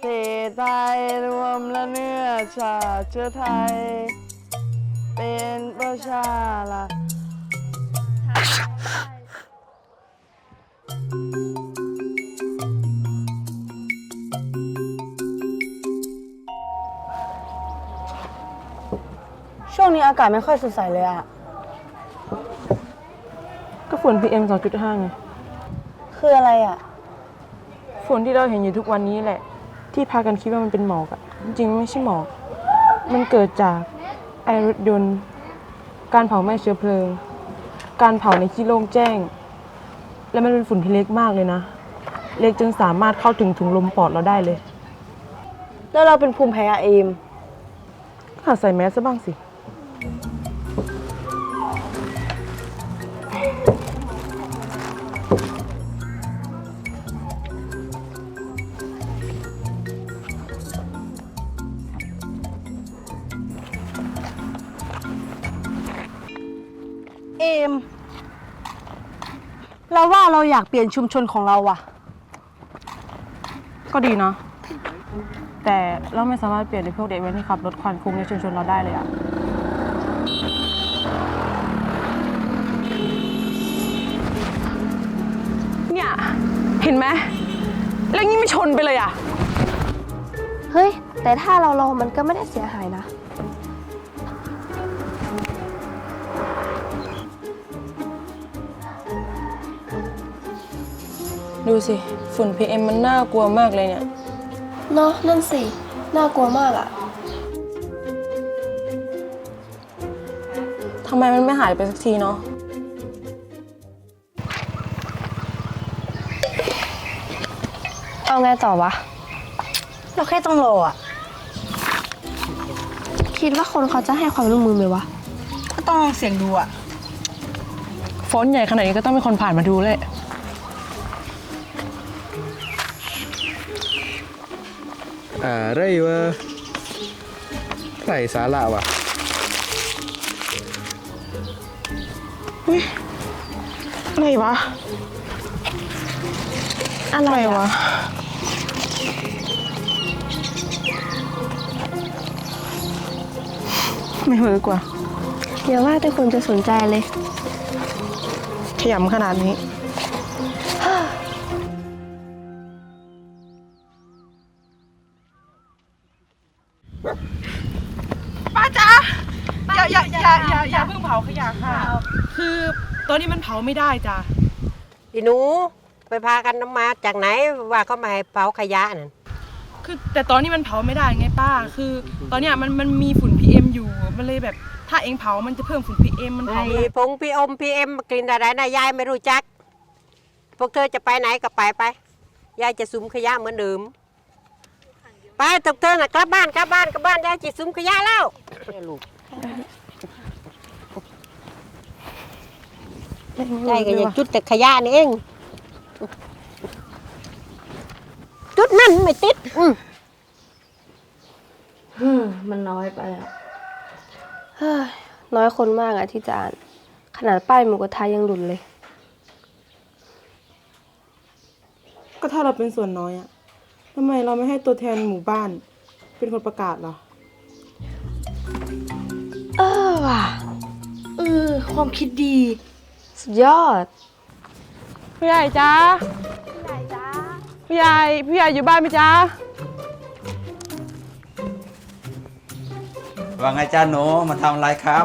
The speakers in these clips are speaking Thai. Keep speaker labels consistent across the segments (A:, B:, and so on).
A: เทไทยรวมและเนื้อชาติเชื้อไทย เป็นประชาละช่วงนี้อากาศไม่ค่อยสดใสเลยอะ
B: ก็ฝุ่น PM 2.5ไง
A: คืออะไรอะ
B: ฝุ่นที่เราเห็นอยู่ทุกวันนี้แหละ ที่พากันคิดว่ามันเป็นหมอกอะจริงๆไม่ใช่หมอก มันเกิดจากไอรถยนต์การเผาไหม้เชื้อเพลิง การเผาในที่โล่งแจ้ง และมันเป็นฝุ่นที่เล็กมากเลยนะ เล็กจนสามารถเข้าถึงถุงลมปอดเราได้เลย
A: แล้วเราเป็นภูมิแพ้อะเอม
B: ก็หัดใส่แมสซะบ้างสิ
A: เอม เราว่าเราอยากเปลี่ยนชุมชนของเราอะ
B: ก็ดีนะ แต่เราไม่สามารถเปลี่ยนในพวกเด็กแว้นที่ขับรถควันคุ้งในชุมชนเราได้เลยอะเนี่ย เห็นไหมแล้วยิ่งไม่ชนไปเลยอะ
C: เฮ้ย แต่ถ้าเราลองมันก็ไม่ได้เสียหายนะ
B: ดูสิ ฝุ่น PM มันน่ากลัวมากเลยเนี่ย
C: เนาะนั่นสิ น่ากลัวมากอะ
B: ทำไมมันไม่หายไปสักทีเนาะ
C: เอาไงต่อวะ
A: เราแค่ต้องรออะ
C: คิดว่าคนเขาจะให้ความร่วมมือไหมวะ
A: ก็ต้องลองเสี่ยงดูอะ
B: ฟอนต์ใหญ่ขนาดนี้ก็ต้องมีคนผ่านมาดูเลย
D: อะไรวะไร้สาระวะ
B: อะไรวะ
C: อะไร
B: อะไร
C: อะ
B: วะ ไม่เวิร์กว่า
C: อย่าว่าแต่คนจะสนใจเลย
B: ขยำขนาดนี้ ป้าจ๋าอย่าอย่าอย่าอย่าอย่าเพิ่งเผาขยะค่ะ คือตอนนี้มันเผาไม่ได้จ้ะ
E: อีหนูไปพากันน้ำมาจากไหนว่าเขามาให้เผาขยะนั่น
B: คือแต่ตอนนี้มันเผาไม่ได้ไงป้า คือ ตอนเนี้ยมันมันมีฝุ่น PM อยู่ มันเลยแบบ ถ้าเองเผา มันจะเพิ่มฝุ่น PM มันเผาไม่
E: มี
B: ได้
E: พงพีอมพีเอ็มกลิ่นอะไรนะยายไม่รู้จัก พวกเธอจะไปไหนก็ไปไป ยายจะซุ้มขยะเหมือนเดิม ไปตกเธอน่ะกลับบ้านกลับบ้านกลับบ้านยายจะซุ้มขยะแล้วลูกยายก็ยังจุดแต่ขยะนี่เอง จุดนั่นไม่ติดอืม
A: มันน้อยไปอะ
C: เฮ้ยน้อยคนมากอะที่จะอ่าน ขนาดป้ายหมูกระทะยังหลุดเลย
B: ก็ถ้าเราเป็นส่วนน้อยอะ ทำไมเราไม่ให้ตัวแทนหมู่บ้าน เป็นคนประกาศล่ะ
A: เออว่ะเออความคิดดี
C: สุดยอด
B: ผู้ใหญ่จ้าผู้ใหญ่จ้าผู้ใหญ่ผู้ใหญ่อยู่บ้านไหมจ้า
F: ว่าไงจ้าหนูมาทำอะไรครับ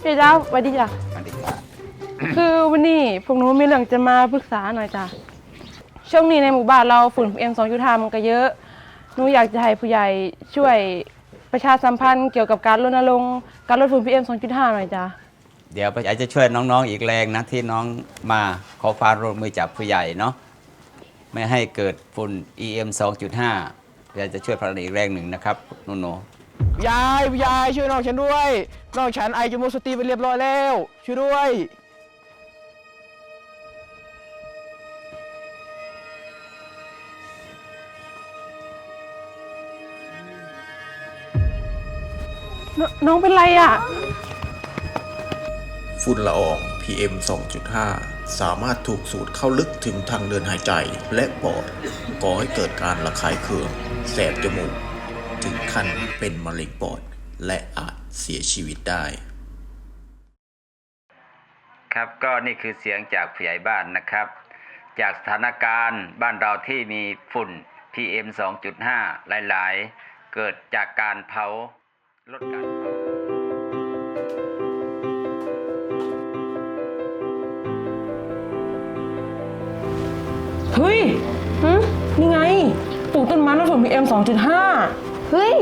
B: ผู้ใหญ่จ้าสวัสดีจ้ะ
F: สวัสดีครับ
B: คือวันนี้พวกหนูมีเรื่องจะมาปรึกษาหน่อยจ้ะ ช่วงนี้ในหมู่บ้านเราฝุ่น PM 2.5 มันก็เยอะ หนูอยากจะให้ผู้ใหญ่ช่วยประชาสัมพันธ์เกี่ยวกับการรณรงค์การลดฝุ่น PM 2.5 หน่อยจ้ะ
F: เดี๋ยวอาจจะช่วยน้องๆอีกแรงนะที่น้องมาขอความร่วมมือจากผู้ใหญ่เนาะไม่ให้เกิดฝุ่น EM 2.5เดี๋ยวจะช่วยพลังอีกแรงหนึ่งนะครับหนูๆ
D: ยายยายช่วยน้องฉันด้วย น้องฉันไอจนหมดสติไปเรียบร้อยแล้ว ช่วยด้วย
B: นน้องเป็นไรอะ
G: ฝุ่นละออง PM 2.5 สามารถถูกสูดเข้าลึกถึงทางเดินหายใจและปอด ก่อให้เกิดการระคายเคือง แสบจมูก ถึงขั้นเป็นมะเร็งปอด และอาจเสียชีวิตได้
F: ครับก็นี่คือเสียงจากผู้ใหญ่บ้านนะครับ จากสถานการณ์บ้านเราที่มีฝุ่น PM 2.5 หลาย ๆ เกิดจากการเผา ลดการเผา
B: เฮ้ย
C: หึ
B: นี่ไง ปลูกต้นไม้ลดฝุ่น PM 2.5
C: เฮ้ย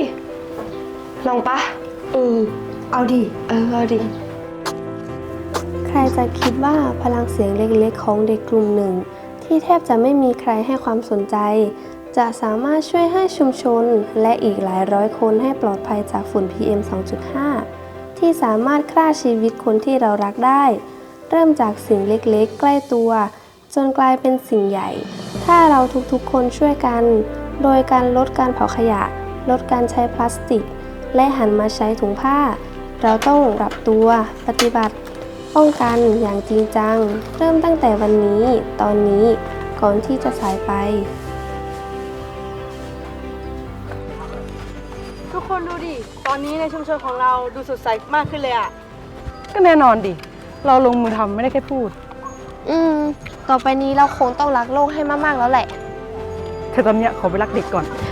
C: ลองปะ
B: เออ
C: เอาดิ เออ เอาดิ ใครจะคิดว่าพลังเสียงเล็กๆ ของเด็กกลุ่มหนึ่ง ที่แทบจะไม่มีใครให้ความสนใจ จะสามารถช่วยให้ชุมชนและอีกหลายร้อยคนให้ปลอดภัยจากฝุ่น PM 2.5 ที่สามารถฆ่าชีวิตคนที่เรารักได้ เริ่มจากสิ่งเล็กๆ ใกล้ตัว จนกลายเป็นสิ่งใหญ่ ถ้าเราทุกๆ คนช่วยกัน โดยการลดการเผาขยะ ลดการใช้พลาสติก และหันมาใช้ถุงผ้า เราต้องปรับตัวปฏิบัติ ป้องกันอย่างจริงจัง เริ่มตั้งแต่วันนี้ ตอนนี้ก่อนที่จะสายไป
A: ทุกคนดูดิ ตอนนี้ในชุมชนของเราดูสดใสมากขึ้นเลยอะ
B: ก็แน่นอนดิ เราลงมือทำไม่ได้แค่พูด
C: อืม ต่อไปนี้เราคงต้องรักโลกให้มากๆแล้วแหละ
B: แต่ตอนเนี้ยขอไปรักเด็กก่อน
C: ไ